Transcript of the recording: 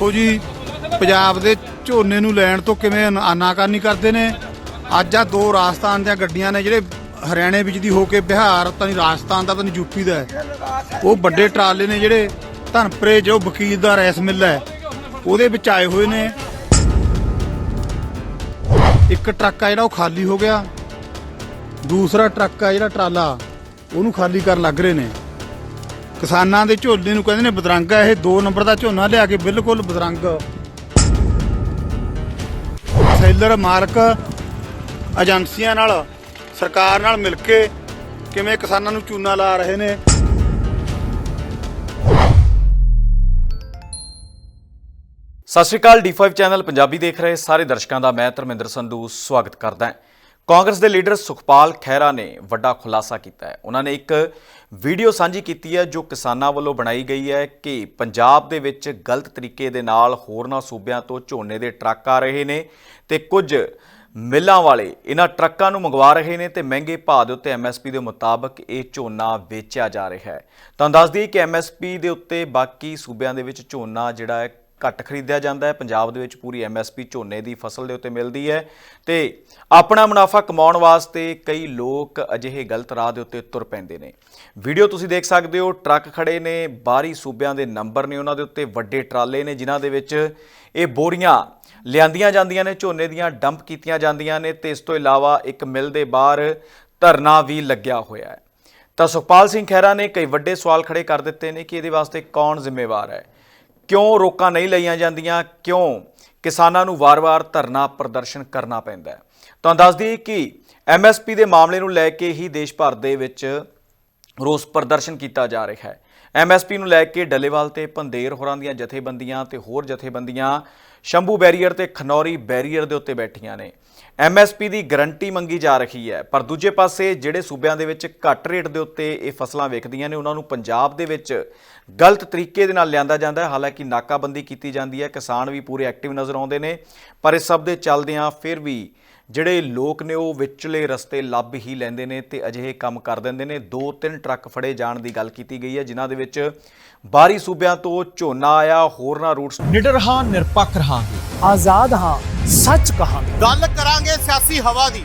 ਦੇਖੋ ਜੀ, ਪੰਜਾਬ ਦੇ ਝੋਨੇ ਨੂੰ ਲੈਣ ਤੋਂ ਕਿਵੇਂ ਅਨ- ਕਰਦੇ ਨੇ। ਅੱਜ ਆ ਦੋ ਰਾਜਸਥਾਨ ਦੀਆਂ ਗੱਡੀਆਂ ਨੇ ਜਿਹੜੇ ਹਰਿਆਣੇ ਵਿੱਚ ਦੀ ਹੋ ਕੇ ਬਿਹਾਰ ਤਾਂ ਨਹੀਂ ਰਾਜਸਥਾਨ ਦਾ ਤਾਂ ਨਹੀਂ ਯੂਪੀ ਦਾ ਉਹ ਵੱਡੇ ਟਰਾਲੇ ਨੇ ਜਿਹੜੇ, ਧਨਪਰੇ ਜੋ ਵਕੀਲ ਦਾ ਰੈਸ ਮਿਲ ਹੈ, ਉਹਦੇ ਵਿੱਚ ਆਏ ਹੋਏ ਨੇ। ਇੱਕ ਟਰੱਕ ਆ ਜਿਹੜਾ, ਉਹ ਖਾਲੀ ਹੋ ਗਿਆ। ਦੂਸਰਾ ਟਰੱਕ ਆ ਜਿਹੜਾ ਟਰਾਲਾ, ਉਹਨੂੰ ਖਾਲੀ ਕਰਨ ਲੱਗ ਰਹੇ ਨੇ। ਕਿਸਾਨਾਂ ਦੇ ਝੋਨੇ ਨੂੰ ਕਹਿੰਦੇ ਨੇ ਬਦਰੰਗ ਆ, ਇਹ 2 ਨੰਬਰ ਦਾ ਝੋਨਾ ਲਿਆ ਕੇ ਬਿਲਕੁਲ ਬਦਰੰਗ। ਸੇਲਰ ਮਾਲਕ ਏਜੰਸੀਆਂ ਨਾਲ, ਸਰਕਾਰ ਨਾਲ ਮਿਲ ਕੇ ਕਿਵੇਂ ਕਿਸਾਨਾਂ ਨੂੰ ਚੂਨਾ ਲਾ ਰਹੇ ਨੇ। ਸਤਿ ਸ਼੍ਰੀ ਅਕਾਲ D5 ਚੈਨਲ ਪੰਜਾਬੀ ਦੇਖ ਰਹੇ ਸਾਰੇ ਦਰਸ਼ਕਾਂ ਦਾ, ਮੈਂ ਧਰਮਿੰਦਰ ਸੰਧੂ, ਸਵਾਗਤ ਕਰਦਾ ਹਾਂ। ਕਾਂਗਰਸ ਦੇ ਲੀਡਰ ਸੁਖਪਾਲ ਖਹਿਰਾ ਨੇ ਵੱਡਾ ਖੁਲਾਸਾ ਕੀਤਾ ਹੈ। ਉਹਨਾਂ ਨੇ ਇੱਕ ਵੀਡੀਓ ਸਾਂਝੀ ਕੀਤੀ ਹੈ ਜੋ ਕਿਸਾਨਾਂ ਵੱਲੋਂ ਬਣਾਈ ਗਈ ਹੈ ਕਿ ਪੰਜਾਬ ਦੇ ਵਿੱਚ ਗਲਤ ਤਰੀਕੇ ਦੇ ਨਾਲ ਹੋਰਨਾਂ ਸੂਬਿਆਂ ਤੋਂ ਝੋਨੇ ਦੇ ਟਰੱਕ ਆ ਰਹੇ ਨੇ ਤੇ ਕੁਝ ਮਿੱਲਾਂ ਵਾਲੇ ਇਹਨਾਂ ਟਰੱਕਾਂ ਨੂੰ ਮੰਗਵਾ ਰਹੇ ਨੇ ਤੇ ਮਹਿੰਗੇ ਭਾਅ ਦੇ ਉੱਤੇ ਐਮਐਸਪੀ ਦੇ ਮੁਤਾਬਕ ਇਹ ਝੋਨਾ ਵੇਚਿਆ ਜਾ ਰਿਹਾ ਹੈ। ਤੁਹਾਨੂੰ ਦੱਸ ਦਈਏ ਕਿ ਐਮਐਸਪੀ ਦੇ ਉੱਤੇ ਬਾਕੀ ਸੂਬਿਆਂ ਦੇ ਵਿੱਚ ਝੋਨਾ ਜਿਹੜਾ ਹੈ ਘੱਟ ਖਰੀਦਿਆ ਜਾਂਦਾ ਹੈ। ਪੰਜਾਬ ਦੇ ਵਿੱਚ ਪੂਰੀ ਐਮਐਸਪੀ ਝੋਨੇ ਦੀ ਫਸਲ ਦੇ ਉੱਤੇ ਮਿਲਦੀ ਹੈ ਤੇ ਆਪਣਾ ਮੁਨਾਫਾ ਕਮਾਉਣ ਵਾਸਤੇ ਕਈ ਲੋਕ ਅਜਿਹੇ ਗਲਤ ਰਾਹ ਦੇ ਉੱਤੇ ਤੁਰ ਪੈਂਦੇ ਨੇ। ਵੀਡੀਓ ਤੁਸੀਂ ਦੇਖ ਸਕਦੇ ਹੋ, ਟਰੱਕ ਖੜੇ ਨੇ, ਬਾਹਰੀ ਸੂਬਿਆਂ ਦੇ ਨੰਬਰ ਨੇ ਉਹਨਾਂ ਦੇ ਉੱਤੇ, ਵੱਡੇ ਟਰਾਲੇ ਨੇ ਜਿਨ੍ਹਾਂ ਦੇ ਵਿੱਚ ਇਹ ਬੋਰੀਆਂ ਲਿਆਂਦੀਆਂ ਜਾਂਦੀਆਂ ਨੇ, ਝੋਨੇ ਦੀਆਂ ਡੰਪ ਕੀਤੀਆਂ ਜਾਂਦੀਆਂ ਨੇ ਤੇ ਇਸ ਤੋਂ ਇਲਾਵਾ ਇੱਕ ਮਿਲ ਦੇ ਬਾਹਰ ਧਰਨਾ ਵੀ ਲੱਗਿਆ ਹੋਇਆ ਹੈ। ਤਾਂ ਸੁਖਪਾਲ ਸਿੰਘ ਖਹਿਰਾ ਨੇ ਕਈ ਵੱਡੇ ਸਵਾਲ ਖੜੇ ਕਰ ਦਿੱਤੇ ਨੇ ਕਿ ਇਹਦੇ ਵਾਸਤੇ ਕੌਣ ਜ਼ਿੰਮੇਵਾਰ ਹੈ। ਕਿਉਂ ਰੋਕਾਂ ਨਹੀਂ ਲਈਆਂ ਜਾਂਦੀਆਂ? ਕਿਉਂ ਕਿਸਾਨਾਂ ਨੂੰ ਵਾਰ-ਵਾਰ ਧਰਨਾ ਪ੍ਰਦਰਸ਼ਨ ਕਰਨਾ ਪੈਂਦਾ ਹੈ? ਤੁਹਾਨੂੰ ਦੱਸ ਦਈਏ ਕਿ ਐਮਐਸਪੀ ਦੇ ਮਾਮਲੇ ਨੂੰ ਲੈ ਕੇ ਹੀ ਦੇਸ਼ ਭਰ ਦੇ ਵਿੱਚ ਰੋਸ ਪ੍ਰਦਰਸ਼ਨ ਕੀਤਾ ਜਾ ਰਿਹਾ ਹੈ। ਐਮਐਸਪੀ ਨੂੰ ਲੈ ਕੇ ਡੱਲੇਵਾਲ ਤੇ ਭੰਦੇਰ ਹੋਰਾਂ ਦੀਆਂ ਜਥੇਬੰਦੀਆਂ ਤੇ ਹੋਰ ਜਥੇਬੰਦੀਆਂ ਸ਼ੰਭੂ ਬੈਰੀਅਰ ਤੇ ਖਨੌਰੀ ਬੈਰੀਅਰ ਦੇ ਉੱਤੇ ਬੈਠੀਆਂ ਨੇ। ਐਮਐਸਪੀ ਦੀ ਗਰੰਟੀ ਮੰਗੀ ਜਾ ਰਹੀ ਹੈ, ਪਰ ਦੂਜੇ ਪਾਸੇ ਜਿਹੜੇ ਸੂਬਿਆਂ ਦੇ ਵਿੱਚ ਘੱਟ ਰੇਟ ਦੇ ਉੱਤੇ ਇਹ ਫਸਲਾਂ ਵਿਕਦੀਆਂ ਨੇ, ਉਹਨਾਂ ਨੂੰ ਪੰਜਾਬ ਦੇ ਵਿੱਚ ਗਲਤ ਤਰੀਕੇ ਦੇ ਨਾਲ ਲਿਆਂਦਾ ਜਾਂਦਾ ਹੈ। ਹਾਲਾਂਕਿ ਨਾਕਾਬੰਦੀ ਕੀਤੀ ਜਾਂਦੀ ਹੈ, ਕਿਸਾਨ ਵੀ ਪੂਰੇ ਐਕਟਿਵ ਨਜ਼ਰ ਆਉਂਦੇ ਨੇ, ਪਰ ਇਸ ਸਭ ਦੇ ਚੱਲਦਿਆਂ ਫਿਰ ਵੀ ਜਿਹੜੇ ਲੋਕ ਨੇ ਉਹ ਵਿਚਲੇ ਰਸਤੇ ਲੱਭ ਹੀ ਲੈਂਦੇ ਨੇ ਤੇ ਅਜਿਹੇ ਕੰਮ ਕਰ ਦਿੰਦੇ ਨੇ। ਦੋ ਤਿੰਨ ਟਰੱਕ ਫੜੇ ਜਾਣ ਦੀ ਗੱਲ ਕੀਤੀ ਗਈ ਹੈ ਜਿਨ੍ਹਾਂ ਦੇ ਵਿੱਚ ਬਾਹਰੀ ਸੂਬਿਆਂ ਤੋਂ ਝੋਨਾ ਆਇਆ ਹੋਰਨਾਂ ਰੂਟਸ ਨਿਡਰ ਹਾਂ ਨਿਰਪੱਖ ਰਹਾਂਗੇ। ਆਜ਼ਾਦ ਹਾਂ ਸੱਚ ਕਹਾਂਗੇ। ਗੱਲ ਕਰਾਂਗੇ ਸਿਆਸੀ ਹਵਾ ਦੀ।